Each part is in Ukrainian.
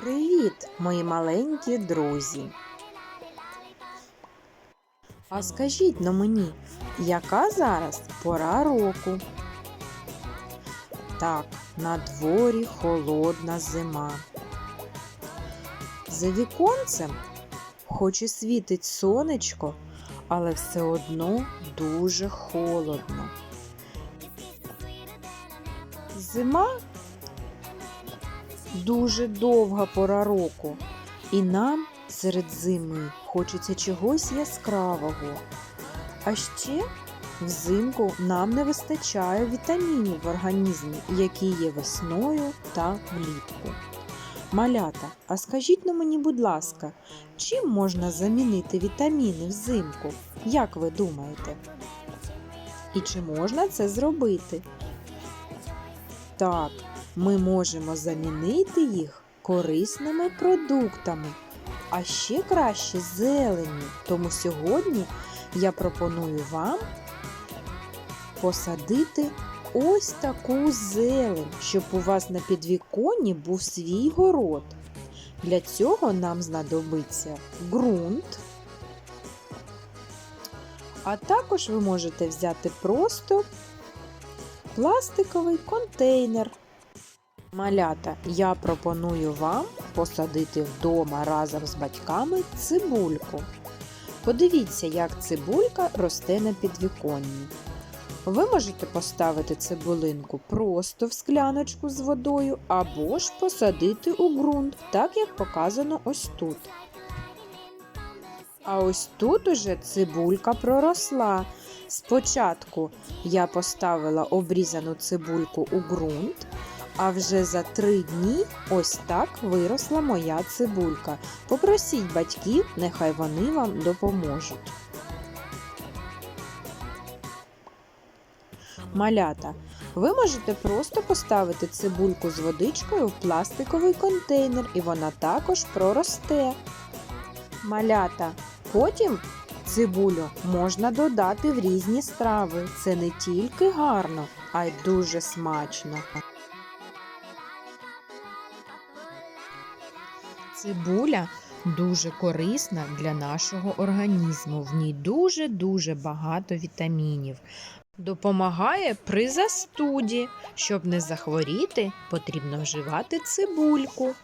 Привіт, мої маленькі друзі! А скажіть на мені, яка зараз пора року? Так, на дворі холодна зима. За віконцем, хоч і світить сонечко, але все одно дуже холодно. Зима дуже довга пора року, і нам серед зими хочеться чогось яскравого. А ще взимку нам не вистачає вітамінів в організмі, які є весною та влітку. Малята, а скажіть на мені, будь ласка, чим можна замінити вітаміни взимку? Як ви думаєте? І чи можна це зробити? Так, ми можемо замінити їх корисними продуктами, а ще краще зеленню. Тому сьогодні я пропоную вам посадити ось таку зелень, щоб у вас на підвіконні був свій город. Для цього нам знадобиться ґрунт. А також ви можете взяти просто пластиковий контейнер. Малята, я пропоную вам посадити вдома разом з батьками цибульку. Подивіться, як цибулька росте на підвіконні. Ви можете поставити цибулинку просто в скляночку з водою або ж посадити у ґрунт, так як показано ось тут. А ось тут уже цибулька проросла. Спочатку я поставила обрізану цибульку у ґрунт, а вже за три дні ось так виросла моя цибулька. Попросіть батьків, нехай вони вам допоможуть. Малята, ви можете просто поставити цибульку з водичкою в пластиковий контейнер, і вона також проросте. Малята, потім цибулю можна додати в різні страви. Це не тільки гарно, а й дуже смачно. Цибуля дуже корисна для нашого організму. В ній дуже-дуже багато вітамінів. Допомагає при застуді. Щоб не захворіти, потрібно вживати цибульку.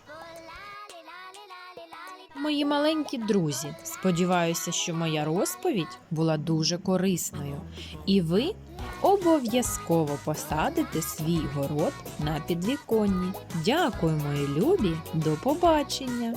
Мої маленькі друзі, сподіваюся, що моя розповідь була дуже корисною, і ви обов'язково посадите свій город на підвіконні. Дякую, мої любі, до побачення!